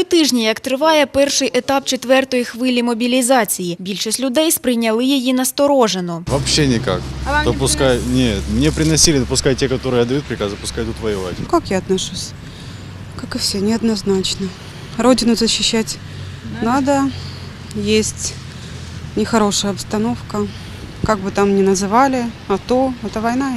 Три тижні, як триває перший етап четвертої хвилі мобілізації. Більшість людей сприйняли її насторожено. Вообще никак. А вам то не пускай, нет, мне приносили, пускай те, которые отдают приказы, пускай идут воевать. Как я отношусь? Как и все, неоднозначно. Родину защищать надо. Есть нехорошая обстановка. Как бы там ни называли, а то это война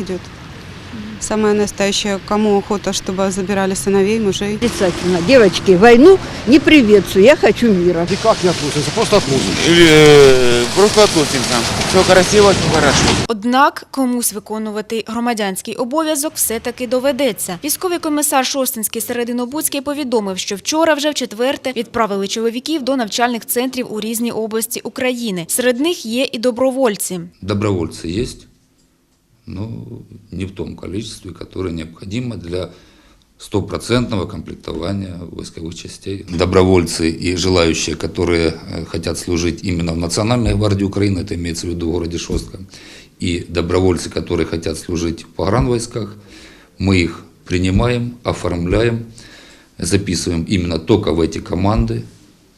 идет. Самая настоящая, кому охота, чтобы забирали сыновей, мужей. Отрицательно. Девочки, войну не приветствую, я хочу мира. Никак не относится, просто относится. Или э, просто относимся. Все красиво, все хорошо. Однак комусь виконувати громадянський обов'язок все-таки доведеться. Військовий комісар Шостинський Серединобудський повідомив, що вчора вже в четверте відправили чоловіків до навчальних центрів у різні області України. Серед них є і добровольці. Добровольцы есть, Но не в том количестве, которое необходимо для стопроцентного комплектования войсковых частей. Добровольцы и желающие, которые э, хотят служить именно в Национальной гвардии Украины, это имеется в виду в городе Шостка, и добровольцы, которые хотят служить в погранвойсках, мы их принимаем, оформляем, записываем именно только в эти команды,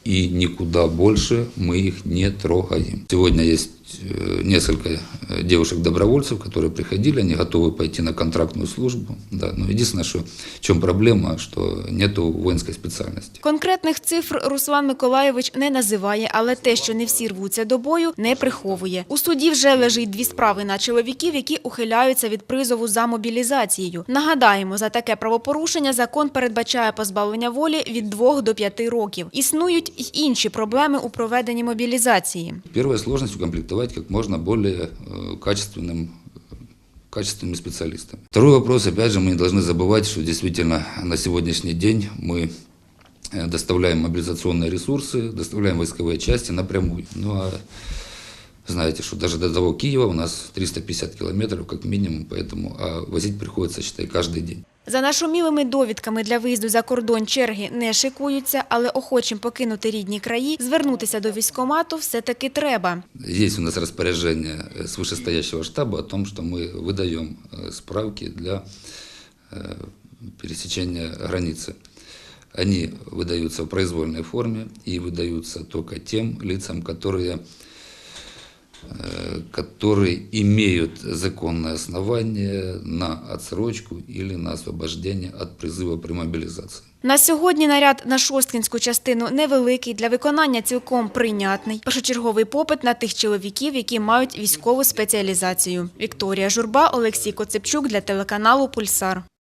и никуда больше мы их не трогаем. Сегодня есть э, несколько э, девушек-добровольцев, которые приходили, они готовы пойти на контрактную службу. Да. Но единственное, что, в чем проблема, что нету воинской специальности. Конкретних цифр Руслан Миколайович не називає, але те, що не всі рвуться до бою, не приховує. У суді вже лежить дві справи на чоловіків, які ухиляються від призову за мобілізацією. Нагадаємо, за таке правопорушення закон передбачає позбавлення волі від 2 до 5 років. Існують й інші проблеми у проведенні мобілізації. Первая сложность укомплектовать как можно более э, качественным качественными специалистами. Второй вопрос, опять же, мы не должны забывать, что действительно на сегодняшний день мы э, доставляем мобилизационные ресурсы, доставляем войсковые части напрямую. Ну а знаете, что даже до того Киева у нас 350 километров как минимум, поэтому а возить приходится, считай, каждый день. За нашумілими довідками для виїзду за кордон черги не шикуються, але охочим покинути рідні краї, звернутися до військкомату все-таки треба. Есть у нас распоряжение э, с вышестоящего штаба о том, что мы выдаем э, справки для э, пересечения границы. Они выдаются в произвольной форме и выдаются только тем лицам, которые, э, которые имеют законное основание на отсрочку или на освобождение от призыва при мобилизации. На сьогодні наряд на шосткінську частину невеликий, для виконання цілком прийнятний. Першочерговий попит на тих чоловіків, які мають військову спеціалізацію. Вікторія Журба, Олексій Коцепчук для телеканалу Пульсар.